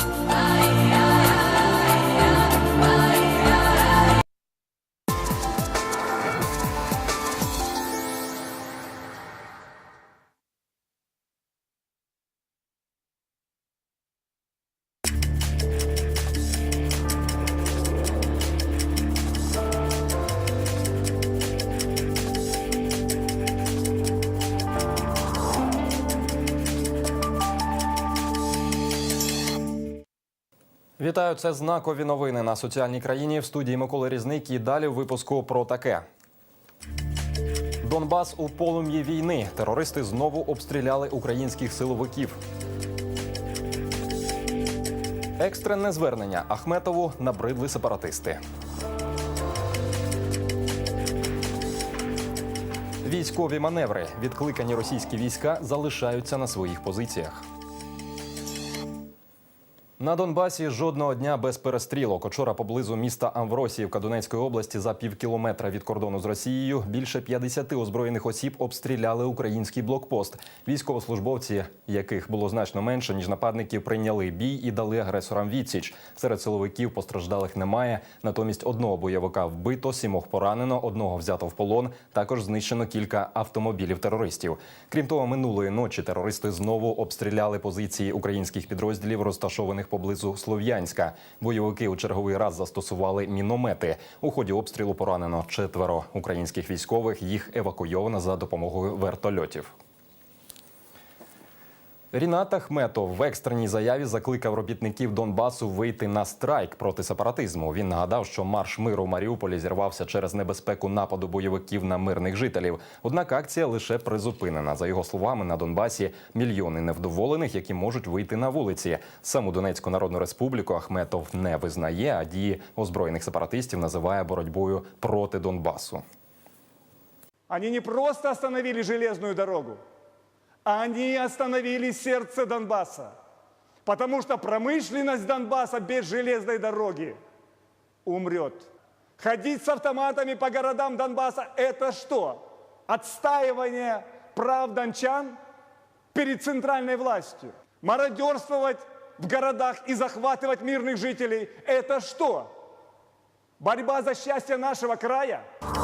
Bye. Вітаю, це знакові новини на соціальній країні в студії Миколи Різник. І далі в випуску про таке. Донбас у полум'ї війни. Терористи знову обстріляли українських силовиків. Екстрене звернення Ахметову набридли сепаратисти. Військові маневри. Відкликані російські війська залишаються на своїх позиціях. На Донбасі жодного дня без перестрілок. Учора поблизу міста Амвросіївка Донецької області за пів кілометра від кордону з Росією більше 50 озброєних осіб обстріляли український блокпост. Військовослужбовці, яких було значно менше ніж нападників, прийняли бій і дали агресорам відсіч. Серед силовиків постраждалих немає. Натомість одного бойовика вбито, сімох поранено, одного взято в полон. Також знищено кілька автомобілів терористів. Крім того, минулої ночі терористи знову обстріляли позиції українських підрозділів, розташованих поблизу Слов'янська. Бойовики у черговий раз застосували міномети. У ході обстрілу поранено четверо українських військових. Їх евакуйовано за допомогою вертольотів. Рінат Ахметов в екстреній заяві закликав робітників Донбасу вийти на страйк проти сепаратизму. Він нагадав, що марш миру в Маріуполі зірвався через небезпеку нападу бойовиків на мирних жителів. Однак акція лише призупинена. За його словами, на Донбасі мільйони невдоволених, які можуть вийти на вулиці. Саму Донецьку Народну Республіку Ахметов не визнає, а дії озброєних сепаратистів називає боротьбою проти Донбасу. Они не просто остановили железную дорогу, они остановили сердце Донбасса. Потому что промышленность Донбасса без железной дороги умрет. Ходить с автоматами по городам Донбасса – это что? Отстаивание прав дончан перед центральной властью. Мародерствовать в городах и захватывать мирных жителей – это что? Борьба за счастье нашего края –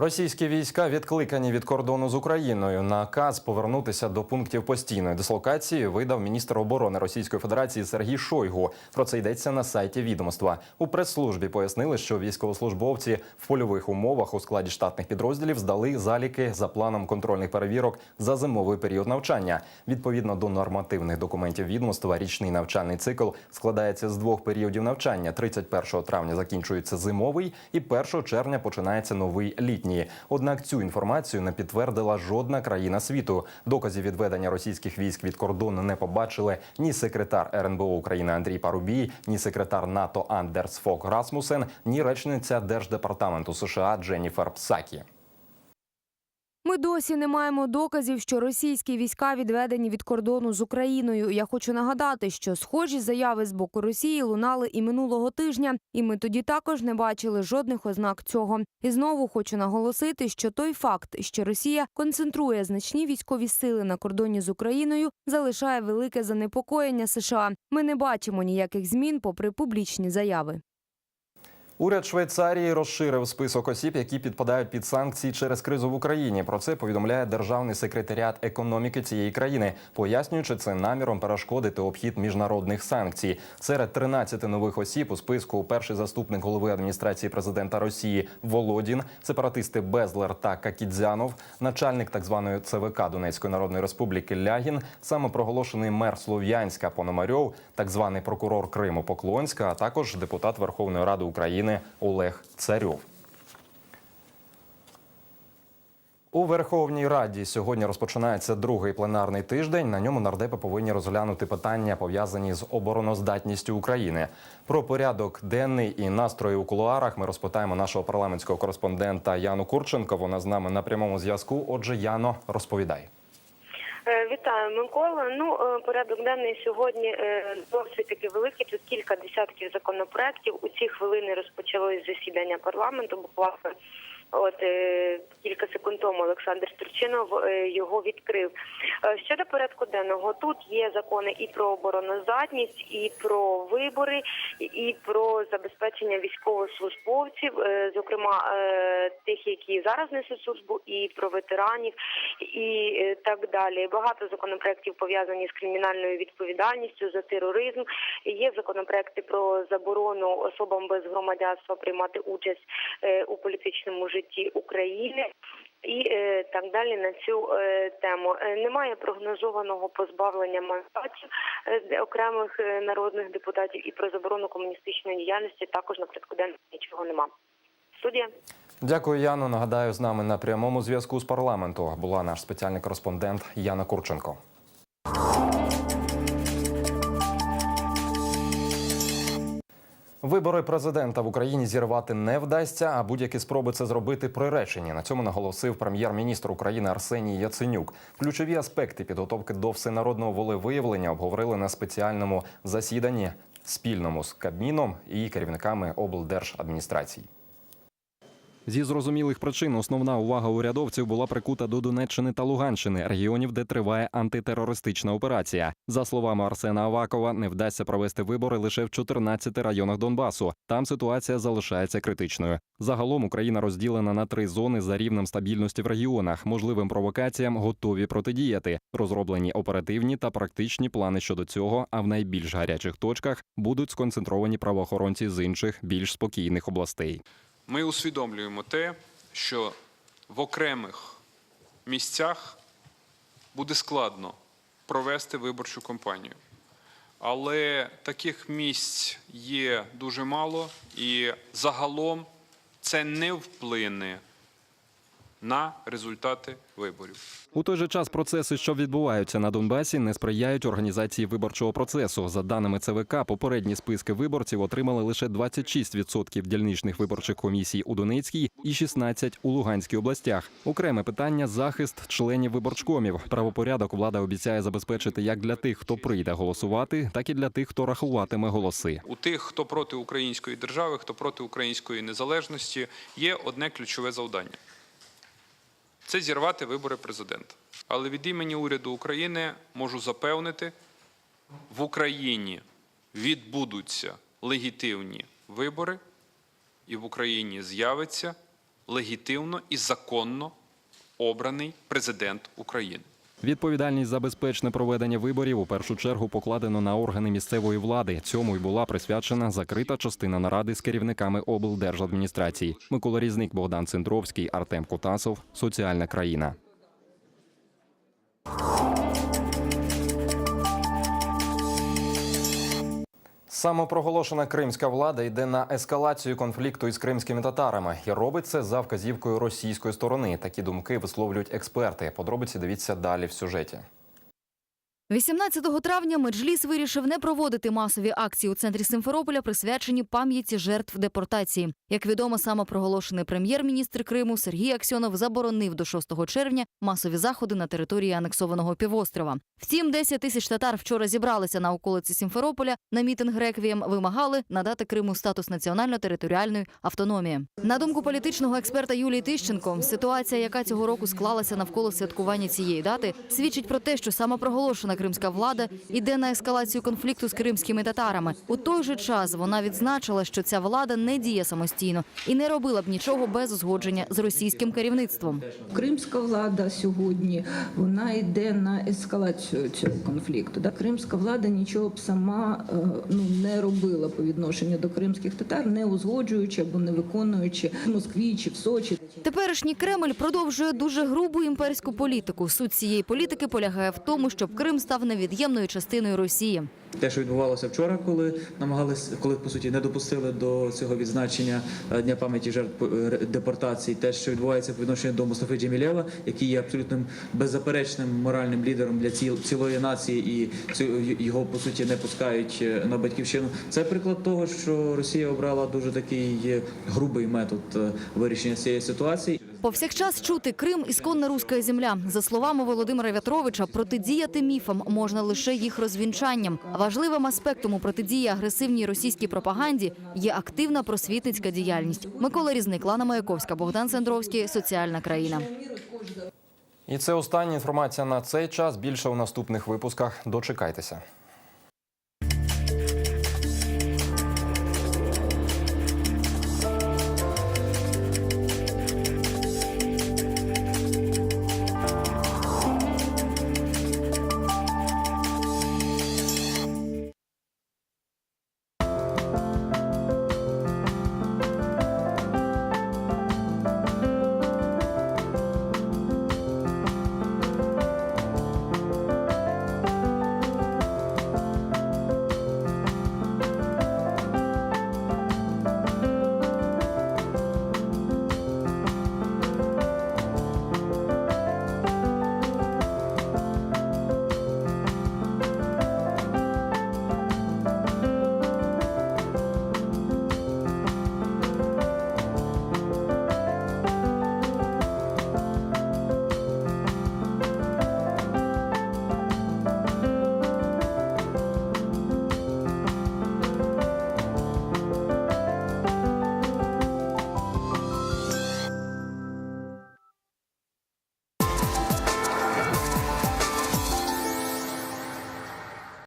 Російські війська відкликані від кордону з Україною. Наказ повернутися до пунктів постійної дислокації видав міністр оборони Російської Федерації Сергій Шойгу. Про це йдеться на сайті відомства. У прес-службі пояснили, що військовослужбовці в польових умовах у складі штатних підрозділів здали заліки за планом контрольних перевірок за зимовий період навчання. Відповідно до нормативних документів відомства, річний навчальний цикл складається з двох періодів навчання. 31 травня закінчується зимовий, і 1 червня починається новий літній. Однак цю інформацію не підтвердила жодна країна світу. Доказів відведення російських військ від кордону не побачили ні секретар РНБО України Андрій Парубій, ні секретар НАТО Андерс Фок Расмусен, ні речниця Держдепартаменту США Дженніфер Псакі. Ми досі не маємо доказів, що російські війська відведені від кордону з Україною. Я хочу нагадати, що схожі заяви з боку Росії лунали і минулого тижня, і ми тоді також не бачили жодних ознак цього. І знову хочу наголосити, що той факт, що Росія концентрує значні військові сили на кордоні з Україною, залишає велике занепокоєння США. Ми не бачимо ніяких змін, попри публічні заяви. Уряд Швейцарії розширив список осіб, які підпадають під санкції через кризу в Україні. Про це повідомляє державний секретаріат економіки цієї країни, пояснюючи це наміром перешкодити обхід міжнародних санкцій. Серед 13 нових осіб у списку перший заступник голови адміністрації президента Росії Володін, сепаратисти Безлер та Какідзянов, начальник так званої ЦВК Донецької Народної Республіки Лягін, самопроголошений мер Слов'янська Пономарьов, так званий прокурор Криму Поклонська, а також депутат Верховної Ради України. Олег Царьов. У Верховній Раді сьогодні розпочинається другий пленарний тиждень. На ньому нардепи повинні розглянути питання, пов'язані з обороноздатністю України. Про порядок денний і настрої у кулуарах ми розпитаємо нашого парламентського кореспондента Яну Курченко. Вона з нами на прямому зв'язку. Отже, Яно, розповідай. Е, Вітаю, Микола. Ну е, порядок денний сьогодні е, досить таки великий. Тут кілька десятків законопроєктів. У ці хвилини розпочалось засідання парламенту. Буквально От е, кілька секунд тому Олександр Турчинов е, його відкрив. Е, Щодо порядку денного, тут є закони і про обороноздатність, і про вибори, і про забезпечення військовослужбовців, зокрема тих, які зараз несуть службу, і про ветеранів, і так далі. Багато законопроєктів пов'язані з кримінальною відповідальністю за тероризм. Є законопроекти про заборону особам без громадянства приймати участь у політичному житті України. І е, так далі на цю е, тему Е, немає прогнозованого позбавлення мандатів е, окремих е, народних депутатів і про заборону комуністичної діяльності також на порядку нічого нема. Студія. Дякую, Яно. Нагадаю, з нами на прямому зв'язку з парламенту була наш спеціальний кореспондент Яна Курченко. Вибори президента в Україні зірвати не вдасться, а будь-які спроби це зробити приречені. На цьому наголосив прем'єр-міністр України Арсеній Яценюк. Ключові аспекти підготовки до всенародного волевиявлення обговорили на спеціальному засіданні спільному з Кабміном і керівниками облдержадміністрацій. Зі зрозумілих причин основна увага урядовців була прикута до Донеччини та Луганщини, регіонів, де триває антитерористична операція. За словами Арсена Авакова, не вдасться провести вибори лише в 14 районах Донбасу. Там ситуація залишається критичною. Загалом Україна розділена на три зони за рівнем стабільності в регіонах. Можливим провокаціям готові протидіяти. Розроблені оперативні та практичні плани щодо цього. А в найбільш гарячих точках будуть сконцентровані правоохоронці з інших більш спокійних областей. Ми усвідомлюємо те, що в окремих місцях буде складно провести виборчу кампанію. Але таких місць є дуже мало, і загалом це не вплине на результати виборів. У той же час процеси, що відбуваються на Донбасі, не сприяють організації виборчого процесу. За даними ЦВК, попередні списки виборців отримали лише 26% дільничних виборчих комісій у Донецькій і 16% у Луганській областях. Окреме питання захист членів виборчкомів. Правопорядок влада обіцяє забезпечити як для тих, хто прийде голосувати, так і для тих, хто рахуватиме голоси. У тих, хто проти української держави, хто проти української незалежності, є одне ключове завдання це зірвати вибори президента. Але від імені уряду України можу запевнити, в Україні відбудуться легітимні вибори, і в Україні з'явиться легітимно і законно обраний президент України. Відповідальність за безпечне проведення виборів у першу чергу покладено на органи місцевої влади. Цьому й була присвячена закрита частина наради з керівниками облдержадміністрації. Микола Різник, Богдан Центровський, Артем Кутасов. Соціальна країна. Самопроголошена кримська влада йде на ескалацію конфлікту із кримськими татарами і робить це за вказівкою російської сторони. Такі думки висловлюють експерти. Подробиці дивіться далі в сюжеті. 18 травня Меджліс вирішив не проводити масові акції у центрі Симферополя, присвячені пам'яті жертв депортації. Як відомо, самопроголошений прем'єр-міністр Криму Сергій Аксьонов заборонив до 6 червня масові заходи на території анексованого півострова. Втім, 10 тисяч татар вчора зібралися на околиці Сімферополя. На мітинг реквієм вимагали надати Криму статус національно-територіальної автономії. На думку політичного експерта Юлії Тищенко, ситуація, яка цього року склалася навколо святкування цієї дати, свідчить про те, що самопроголошена кримська влада йде на ескалацію конфлікту з кримськими татарами. У той же час вона відзначила, що ця влада не діє самостійно і не робила б нічого без узгодження з російським керівництвом. Кримська влада сьогодні вона йде на ескалацію цього конфлікту. Да? Кримська влада нічого б сама е, ну не робила по відношенню до кримських татар, не узгоджуючи або не виконуючи в Москві чи в Сочі. Теперішній Кремль продовжує дуже грубу імперську політику. Суть цієї політики полягає в тому, щоб Крим став невід'ємною частиною Росії. Те, що відбувалося вчора, коли намагались, коли по суті не допустили до цього відзначення е, дня пам'яті жертв е, депортації, те, що відбувається по відношенню до Мустафи Джемілєва, який є абсолютним беззаперечним моральним лідером для ціл- цілої нації, і його по суті не пускають е, на батьківщину. Це приклад того, що Росія обрала дуже такий грубий метод вирішення цієї ситуації. Повсякчас чути Крим ісконна руська земля. За словами Володимира В'ятровича, протидіяти міфам можна лише їх розвінчанням. Важливим аспектом у протидії агресивній російській пропаганді є активна просвітницька діяльність. Микола Різник, Лана Маяковська, Богдан Сандровський. Соціальна країна. І це остання інформація на цей час. Більше у наступних випусках. Дочекайтеся.